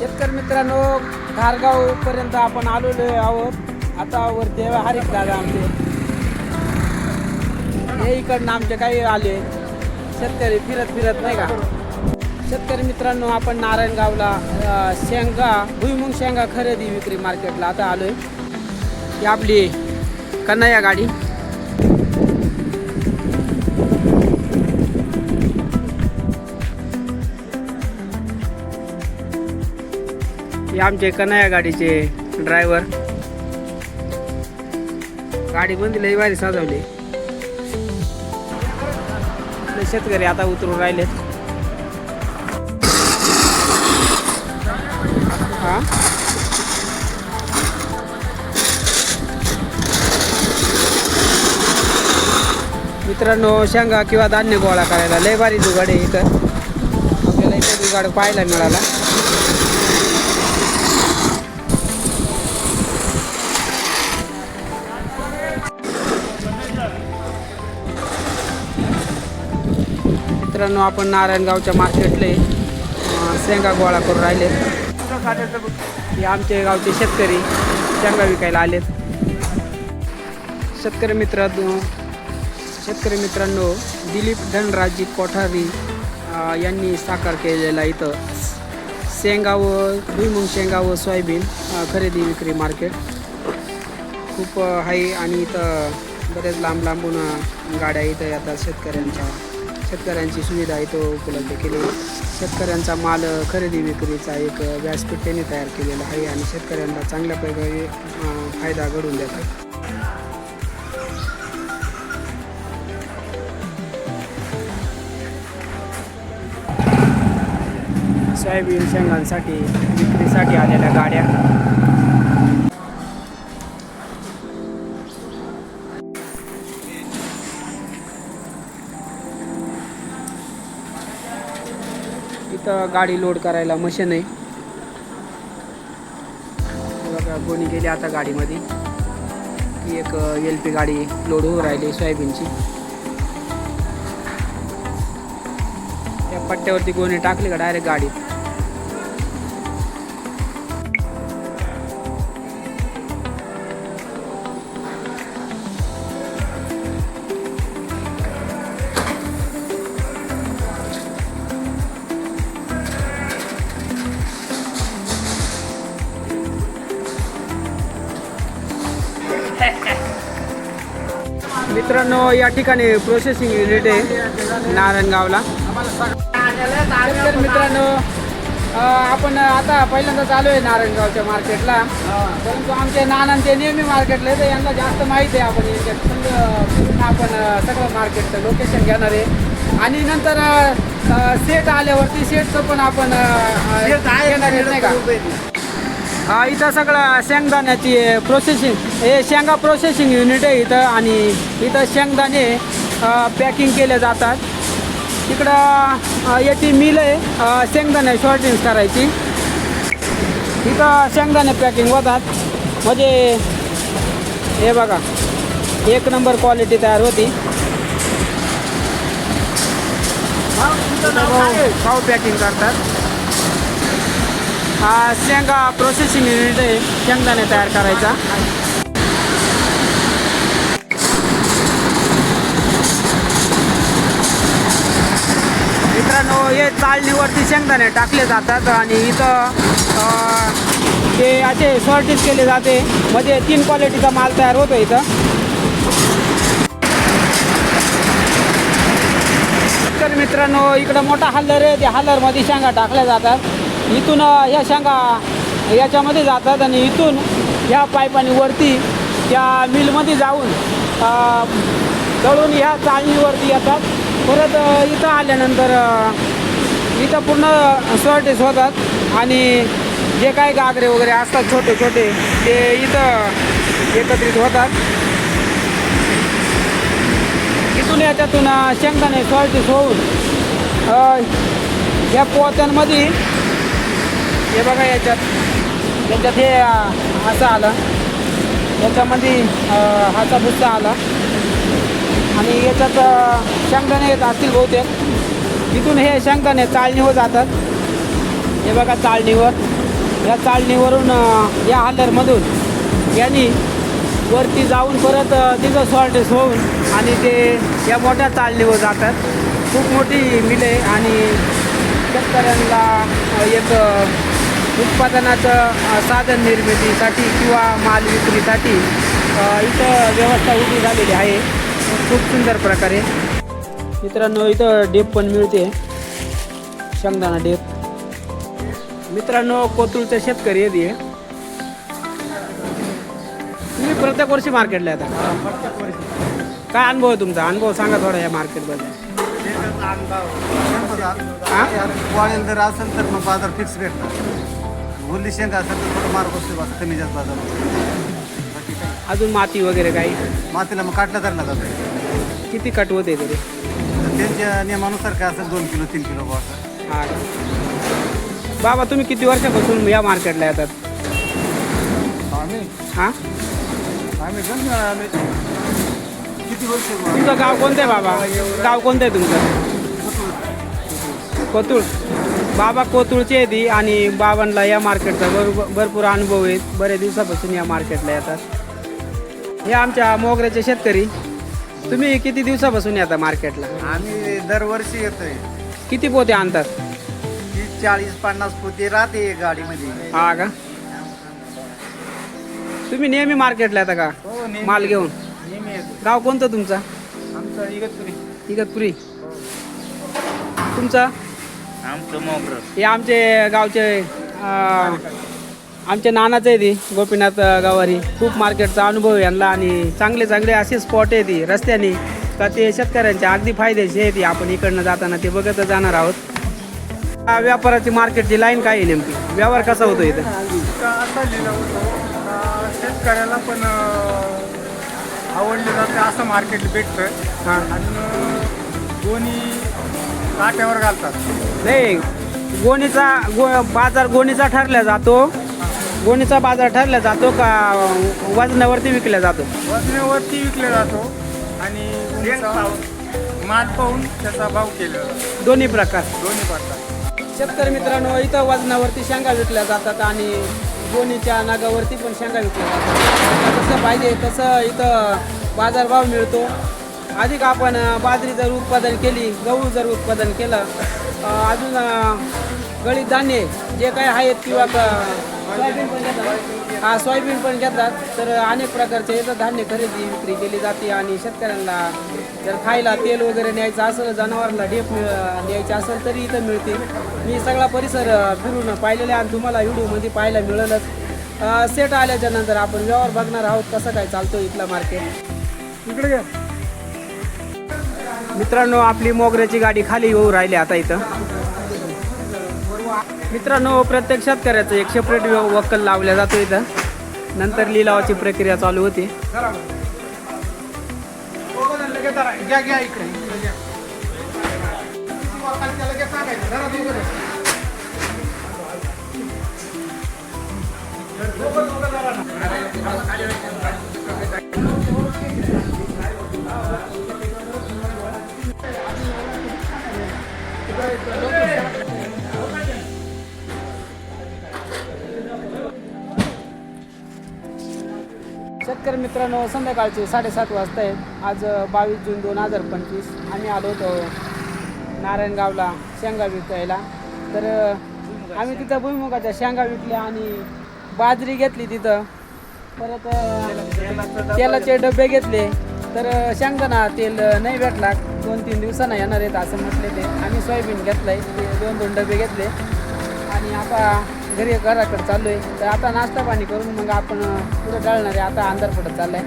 शेतकरी मित्रांनो धारगावपर्यंत आपण आलेलो आहोत. आता वरती आहे दादा आमचे. हे इकडनं आमचे काही आले. शेतकरी फिरत फिरत नाही का? शेतकरी मित्रांनो आपण नारायणगावला शेंगा भुईमुंग शेंगा खरेदी विक्री मार्केटला आता आलोय. ही आपली कन्हैया गाडी. हे आमचे कन्हैया गाडीचे ड्रायव्हर गाडी बंदी लई भारी साजवली. शेतकरी आता उतरून राहिले. हा? मित्रांनो शेंगा किंवा धान्य गोळा करायला लय भारी जुगाड आहे इथं. आपल्याला इथं जुगाड पाहायला मिळाला. मित्रांनो आपण नारायणगावच्या मार्केटले शेंगा गोळा करून राहिले. हे आमचे गावचे शेतकरी शेंगा विकायला आलेत. शेतकरी मित्रांनो शेतकरी मित्रांनो दिलीप धनराजी कोठारी यांनी साकार केलेला इथं शेंगा व भुईमुंग शेंगा व सोयाबीन खरेदी विक्री मार्केट. खूप आहे आणि इथं बरेच लांब लांबून गाड्या इथं येतात शेतकऱ्यांच्या. शेतकऱ्यांची सुविधा इथं उपलब्ध केली. शेतकऱ्यांचा माल खरेदी विक्रीचा एक व्यासपीठ त्यांनी तयार केलेला आहे आणि शेतकऱ्यांना चांगल्या प्रकारे फायदा घडून देतात सोयाबीन शेंगांसाठी विक्रीसाठी आलेल्या गाड्या. गाडी लोड करायला मशीन आहे. बघा कोणी गेली आता गाडीमध्ये. की एक एल पी गाडी लोड होऊ राहिली सोयाबीनची. या पट्ट्यावरती कोणी टाकली का डायरेक्ट गाडीत? मित्रांनो या ठिकाणी प्रोसेसिंग युनिट आहे नारायणगावला. तर मित्रांनो आपण आता पहिल्यांदा चालू आहे नारायणगावच्या मार्केटला. परंतु आमच्या नानांचे नेहमी मार्केटला तर यांना जास्त माहिती आहे आपण पूर्ण आपण सगळं मार्केटचं लोकेशन घेणार आहे. आणि नंतर सेट आल्यावरती सेटचं पण आपण घेणार आहे नाही का? हा इथं सगळं शेंगदाण्याची प्रोसेसिंग हे शेंगा प्रोसेसिंग युनिट आहे इथं आणि इथं शेंगदाणे पॅकिंग केले जातात. तिकडं अ, याची मिल आहे शेंगदाणे शॉर्टिंग करायची. इथं शेंगदाणे पॅकिंग होतात. म्हणजे हे बघा एक नंबर क्वालिटी तयार होती. पाव पॅकिंग करतात. हा शेंगा प्रोसेसिंग युनिट आहे. शेंगदाणे तयार करायचा. मित्रांनो हे चाळणीवरती शेंगदाणे टाकले जातात आणि इथं ते असे सॉर्टेज केले जाते. म्हणजे तीन क्वालिटीचा माल तयार होतो इथं. तर मित्रांनो इकडं मोठा हल्लर आहे. त्या हल्लरमध्ये शेंगा टाकल्या जातात. इथून या ह्या शेंगा याच्यामध्ये जातात आणि इथून ह्या पाईपाने वरती त्या मिलमध्ये जाऊन अ, ह्या चाळणीवरती येतात. परत इथं आल्यानंतर इथं पूर्ण सॉर्टेज होतात आणि जे काही गागरे वगैरे असतात छोटे छोटे ते इथं एकत्रित होतात. इथून याच्यातून अ, शेंगदाणे होऊन या पोत्यांमध्ये हे बघा याच्यात. याच्यात हे असं आलं. याच्यामध्ये हाचा भुस्सा आला. आणि याच्यात अ, शेंगदाणे येत असतील बहुतेक. इथून हे शेंगदाणे चाळणीवर जातात. हे बघा चाळणीवर. या चाळणीवरून या हालरमधून यांनी वरती जाऊन परत तिथं सॉल्टेस होऊन आणि ते या मोठ्या चाळणीवर जातात. खूप मोठी मिले आणि शेतकऱ्यांना एक उत्पादनाचं साधन निर्मितीसाठी किंवा माल विक्रीसाठी इथं व्यवस्था उभी झालेली आहे. खूप सुंदर प्रकारे. मित्रांनो इथं डेप पण मिळते. शेंगदाणा डेप. मित्रांनो कोथरूडचे शेतकरी हे तुम्ही प्रत्येक वर्षी मार्केटला येतात काय अनुभव आहे तुमचा? अनुभव सांगा थोडा या मार्केटबद्दल. असेल तर मग बाजार फिक्स भेटणार ओली शेंगा असेल तर थोडं मार्ग बसतो बस कमी जास्त बाजार बाकी अजून माती वगैरे काही? मातीला मग काटलं धरला जातं किती कट होते तरी? तर त्यांच्या नियमानुसार काय असेल दोन किलो तीन किलो बुवा असं. हा का? बाबा तुम्ही किती वर्षापासून या मार्केटला येतात? आम्ही? हां? आम्ही गण आम्ही किती वर्ष? तुमचं गाव कोणतं आहे बाबा? गाव कोणतं आहे तुमचं? कोतुळ बाबा कोतुळचे आहे ती आणि बाबांना या मार्केटचा भरपूर भरपूर अनुभव आहे. बरेच दिवसापासून या मार्केटला येतात. हे आमच्या मोगऱ्याचे शेतकरी. तुम्ही किती दिवसापासून येता मार्केटला? आम्ही दरवर्षी येतोय. किती पोते आणतात? चाळीस पन्नास पोती राहते गाडीमध्ये. हा का? तुम्ही नेहमी मार्केटला येता का? हो माल घेऊन? येतो. गाव कोणतं तुमचं? आमचं इगतपुरी. इगतपुरी. तुमचं? आमचं मोगर. हे आमचे गावचे अं, आमचे नानाच आहे ती गोपीनाथ गावारी. खूप मार्केटचा अनुभव आहे यांना आणि चांगले चांगले असे स्पॉट आहे ती रस्त्याने. का ते शेतकऱ्यांच्या अगदी फायद्याचे आहे ती. आपण इकडनं जाताना ते बघतच जाणार आहोत. हा व्यापाराची मार्केटची लाईन काय आहे नेमकी? व्यवहार कसा होतो इथं? असा लिहिलं होतं. का शेतकऱ्याला पण अं, आवडले जाते असं मार्केट भेटतं. हां. आणि दोन्ही काट्यावर घालतात. नाही गोणीचा गो बाजार गोणीचा ठरला जातो. गोणीचा बाजार ठरला जातो का वजनावरती विकला जातो? वजनेवरती विकला जातो आणि माल पाहून. त्याचा भाव केला जातो. दोन्ही प्रकार. दोन्ही प्रकार. शेतकरी मित्रांनो इथं वजनावरती शेंगा विकल्या जातात आणि गोणीच्या नागावरती पण शेंगा विकल्या जातात. जसं पाहिजे तसं इथं बाजारभाव मिळतो. अधिक आपण बाजरी जर उत्पादन केली गहू जर उत्पादन केलं अजून गळीत धान्य जे काही आहेत किंवा सोयाबीन पण घेतात. हा सोयाबीन पण घेतात. तर अनेक प्रकारचे इथं धान्य खरेदी विक्री केली जाते आणि शेतकऱ्यांना जर खायला तेल वगैरे न्यायचं असेल जनावरांना डेप मिळ न्यायचं असेल तरी इथं मिळते. मी सगळा परिसर फिरून पाहिलेला आणि तुम्हाला व्हिडिओमध्ये पाहायला मिळेलच. सेट आल्याच्यानंतर आपण व्यवहार बघणार आहोत कसं काय चालतो इथला मार्केट इकडे घ्या. मित्रांनो आपली मोगऱ्याची गाडी खाली येऊ राहिली आता इथं. मित्रांनो प्रत्येक शेतकऱ्याचं एक सेपरेट वक्कल लावल्या जातो इथं. नंतर लिलावाची प्रक्रिया चालू होती. शेतकरी मित्रांनो संध्याकाळचे साडेसात वाजता आहेत आज बावीस जून दोन हजार पंचवीस. आम्ही आलो होतो नारायणगावला शेंगा विकायला. तर आम्ही तिथं भुईमुगाच्या शेंगा विकल्या आणि बाजरी घेतली तिथं. परत तेलाचे डबे घेतले. तर शेंगदाणा तेल नाही भेटला. दोन तीन दिवसांना येणार आहेत असं म्हटले ते. आम्ही सोयाबीन घेतलंय. आहे दोन दोन डबे घेतले. आणि आता घरी घराकडे चाललो आहे तर आता नाश्ता पाणी करून मग आपण पुढे टाळणार आहे. आता अंधार पडत चाललाय.